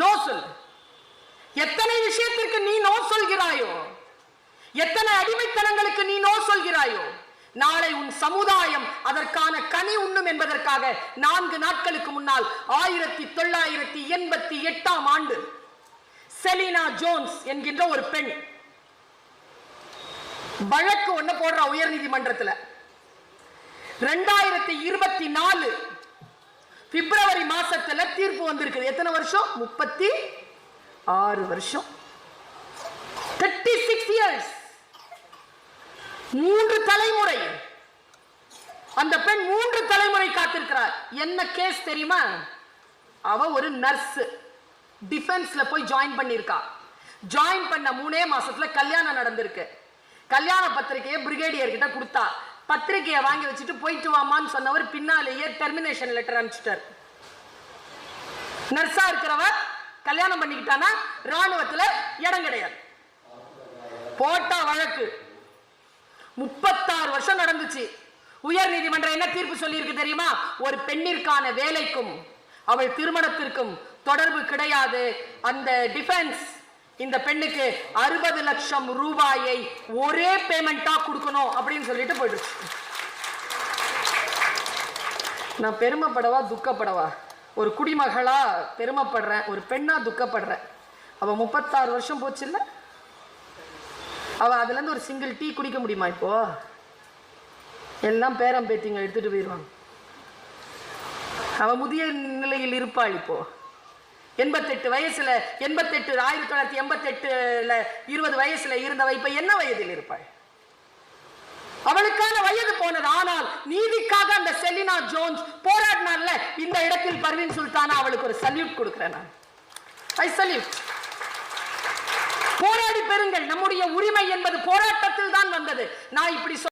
No சொல். எத்தனை விஷயத்திற்கு நீ நோ சொல்கிறாயோ எத்தனை அடிமைத்தனங்களுக்கு நீ நோ சொல்கிறாயோ நாளை உன் சமுதாயம் அதற்கான கனி உண்ணும் என்பதற்காக நான்கு நாட்களுக்கு முன்னால் ஆயிரத்தி தொள்ளாயிரத்தி எண்பத்தி எட்டாம் ஆண்டு செலினா ஜோன்ஸ் என்கின்ற ஒரு பெண் வழக்கு ஒண்ணு போடுற உயர்நீதிமன்றத்தில். ரெண்டாயிரத்தி இருபத்தி நாலு பிப்ரவரி மாசத்துல தீர்ப்பு வந்திருக்குது. எத்தனை வருஷம்? முப்பத்தி ஆறு வருஷம். தேர்ட்டி சிக்ஸ் இயர்ஸ் மூன்று தலைமுறை. அந்த பெண் மூன்று தலைமுறை காத்திருக்கிறார். என்ன கேஸ் தெரியுமா? அவ ஒரு நர்ஸ் டிஃபென்ஸ்ல போய் ஜாயின் பண்ணிருக்கா ஜாயின் பண்ண மூணே மாசத்துல கல்யாணம் நடந்திருக்கு. கல்யாண பத்திரிகையை பிரிகேடியர் கிட்ட கொடுத்தா. பத்திரிகையை வாங்கி வச்சுட்டு போயிட்டு வாமான்னு சொன்னவர் பின்னாலேயே டெர்மினேஷன் லெட்டர் அனுப்பிச்சிட்டார். நர்ஸா இருக்கிறவ கல்யாணம் பண்ணிக்கிட்டானா? ராணுவத்துல இடம் கிடையாது. போட்டா வழக்கு முப்பத்தாறு வருஷம் நடந்துச்சு. உயர் நீதிமன்றம் என்ன தீர்ப்பு சொல்லியிருக்கு தெரியுமா? ஒரு பெண்ணிற்கான வேலைக்கும் அவள் திருமணத்திற்கும் தொடர்பு கிடையாது. அந்த டிஃபென்ஸ் இந்த பெண்ணுக்கு அறுபது லட்சம் ரூபாயை ஒரே பேமெண்டா கொடுக்கணும் அப்படின்னு சொல்லிட்டு போயிடுச்சு. நான் பெருமைப்படவா துக்கப்படவா? ஒரு குடிமகளா பெருமைப்படுறேன் ஒரு பெண்ணா துக்கப்படுறேன். அவ முப்பத்தாறு வருஷம் போச்சு இல்ல அவ அதுல இருந்து ஒரு சிங்கிள் டீ குடிக்க முடியுமா இப்போ? எல்லாம் பேரம் பேத்திங்க எடுத்துட்டு போயிடுவாங்க அவ முதிய நிலையில் இருப்பாள் இப்போ. எண்பத்தெட்டு வயசுல எண்பத்தெட்டு ஆயிரத்தி தொள்ளாயிரத்தி எண்பத்தெட்டுல இருபது வயசுல இருந்தவ இப்ப என்ன வயதில் இருப்பாள்? அவளுக்கான வயது போனது ஆனால் நீதிக்காக அந்த செலினா ஜோன்ஸ் போராடினால இந்த இடத்தில் பர்வீன் சுல்தானா அவளுக்கு ஒரு சல்யூட் கொடுக்கிறேன் நான். I salute. போராடி பெறுங்கள் நம்முடைய உரிமை என்பது போராட்டத்தில் தான் வந்தது. நான் இப்படி சொல்